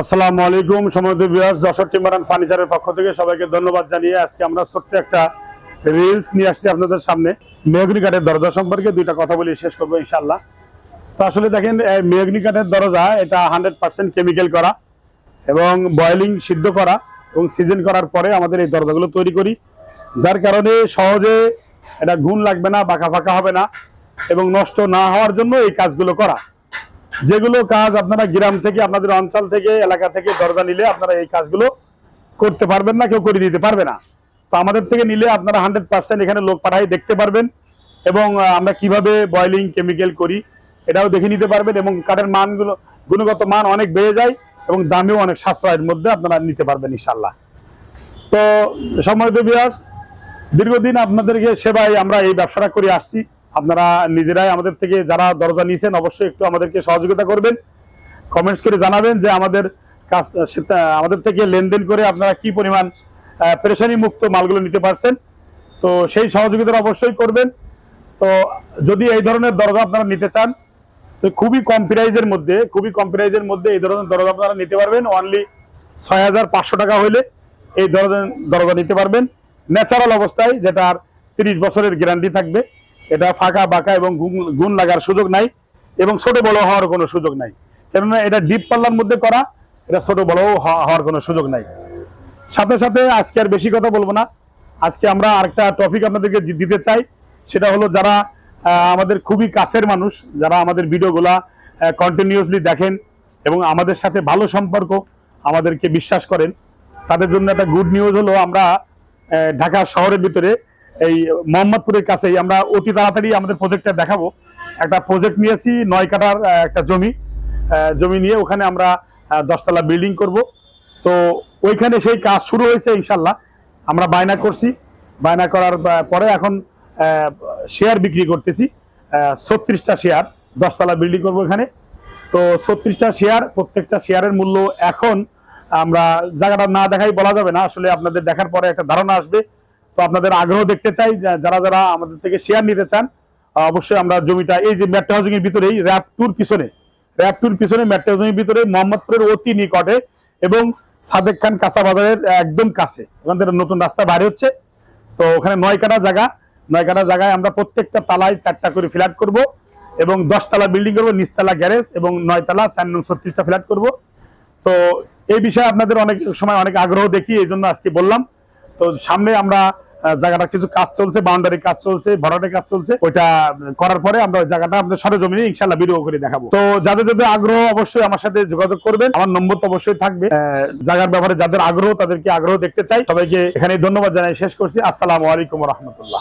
আসসালামু আলাইকুম সময় বিহার যশোর টিম্বারান ফার্নিচারের পক্ষ থেকে সবাইকে ধন্যবাদ জানিয়ে আজকে আমরা ছোট্ট একটা রিলস নিয়ে আসছি আপনাদের সামনে। মেহগনি দরজা সম্পর্কে দুইটা কথা বলে, শেষ করব ইনশাল্লাহ তো আসলে দেখেন মেহগনি দরজা, এটা হান্ড্রেড পার্সেন্ট কেমিক্যাল করা এবং বয়েলিং সিদ্ধ করা এবং সিজন করার পরে আমাদের এই দরজাগুলো তৈরি করি। যার কারণে সহজে এটা গুণ লাগবে না, বাঁকা ফাঁকা হবে না এবং নষ্ট না হওয়ার জন্য এই কাজগুলো করা। যেগুলো কাজ আপনারা গ্রাম থেকে, আপনাদের অঞ্চল থেকে, এলাকা থেকে দরজা নিলে আপনারা এই কাজগুলো করতে পারবেন না, কেউ করে দিতে পারবে না। তো আমাদের থেকে নিলে আপনারা হান্ড্রেড পার্সেন্ট এখানে লোক পাঠাই দেখতে পারবেন এবং আমরা কীভাবে বয়লিং কেমিক্যাল করি এটাও দেখে নিতে পারবেন এবং কাঠের মানগুলো, গুণগত মান অনেক বেড়ে যায় এবং দামেও অনেক সাশ্রয়ের মধ্যে আপনারা নিতে পারবেন ইনশাল্লাহ তো সম্মানিত বিয়ার্স দীর্ঘদিন আপনাদেরকে সেবায় আমরা এই ব্যবসাটা করে আসছি। আপনারা নিজেরাই আমাদের থেকে যারা দরজা নিয়েছেন অবশ্যই একটু আমাদেরকে সহযোগিতা করবেন। কমেন্টস করে জানাবেন যে আমাদের কাজ আমাদের থেকে লেনদেন করে আপনারা কি পরিমাণ পেরেশানি মুক্ত মালগুলো নিতে পারছেন। তো সেই সহযোগিতা অবশ্যই করবেন। তো যদি এই ধরনের দরজা আপনারা নিতে চান, তো খুবই কম প্রাইজের মধ্যে, খুবই কম প্রাইজের মধ্যে এই ধরনের দরজা আপনারা নিতে পারবেন। অনলি ছয় হাজার পাঁচশো টাকা হইলে এই ধরনের দরজা নিতে পারবেন। ন্যাচারাল অবস্থায় যেটার তিরিশ বছরের গ্যারান্টি থাকবে। এটা ফাঁকা, বাঁকা এবং গুণ- লাগার সুযোগ নাই এবং ছোট বড় হওয়ার কোনো সুযোগ নাই। কেননা এটা ডিপ পাল্লার মধ্যে করা, এটা ছোট বড় হওয়ার কোনো সুযোগ নাই। সাথে সাথে আজকে আর বেশি কথা বলব না। আজকে আমরা আরেকটা টপিক আপনাদেরকে দিতে চাই। সেটা হলো যারা আমাদের খুবই কাছের মানুষ, যারা আমাদের ভিডিওগুলা কন্টিনিউয়াসলি দেখেন এবং আমাদের সাথে ভালো সম্পর্ক আমাদেরকে বিশ্বাস করেন, তাদের জন্য একটা গুড নিউজ হলো আমরা ঢাকা শহরের ভিতরে এই মোহাম্মদপুরের কাছেই। আমরা অতি তাড়াতাড়ি আমাদের প্রজেক্টটা দেখাবো। একটা প্রজেক্ট নিয়েছি, নয় কাটার একটা জমি। জমি নিয়ে ওখানে আমরা দশতলা বিল্ডিং করব। তো ওইখানে সেই কাজ শুরু হয়েছে ইনশাল্লাহ। আমরা বায়না করছি। বায়না করার পরে এখন শেয়ার বিক্রি করতেছি। ছত্রিশটা শেয়ার দশতলা বিল্ডিং করব এখানে। তো ছত্রিশটা শেয়ার প্রত্যেকটা শেয়ারের মূল্য এখন আমরা, জায়গাটা না দেখাই বলা যাবে না। আসলে আপনাদের দেখার পরে একটা ধারণা আসবে। তো আপনাদের আগ্রহ দেখতে চাই যারা যারা আমাদের থেকে শেয়ার নিতে চান অবশ্যই আমরা জমিটা, এই যে মেট্রো হাউজিং এর ভিতরেই র্যাপ টুর পিছনে র্যাপ টুর পিছনে মেট্রো হাউজিং এর ভিতরে মোহাম্মদপুরের অতি নিকটে এবং সাদেক খান কাঁচা বাজারের একদম কাছে। ওখান থেকে নতুন রাস্তা বাইরে হচ্ছে। তো ওখানে নয় কাটা জায়গা। নয় কাটা জায়গায় আমরা প্রত্যেকটা তালায় চারটা করে ফ্ল্যাট করব এবং দশতলা বিল্ডিং করব, নিচতলা গ্যারেজ এবং নয়তলা চার নং ছত্রিশটা ফ্ল্যাট করব। তো এই বিষয়ে আপনাদের অনেক সময় অনেক আগ্রহ দেখি এই জন্য আজকে বললাম। তো সামনে আমরা জায়গাটা কিছু কাজ চলছে বাউন্ডারি কাজ চলছে, ভরাটের কাজ চলছে, ওইটা করার পরে আমরা জায়গাটা আমাদের সরজমিনে ইনশাল্লাহ ভিডিও করে দেখাবো। তো যাদের যাদের আগ্রহ অবশ্যই আমার সাথে যোগাযোগ করবেন। আমার নম্বর তো অবশ্যই থাকবে। জায়গার ব্যাপারে যাদের আগ্রহ, তাদেরকে আগ্রহ দেখতে চাই। সবাইকে এখানে ধন্যবাদ জানাই, শেষ করছি। আসসালামু আলাইকুম রহমতুল্লাহ।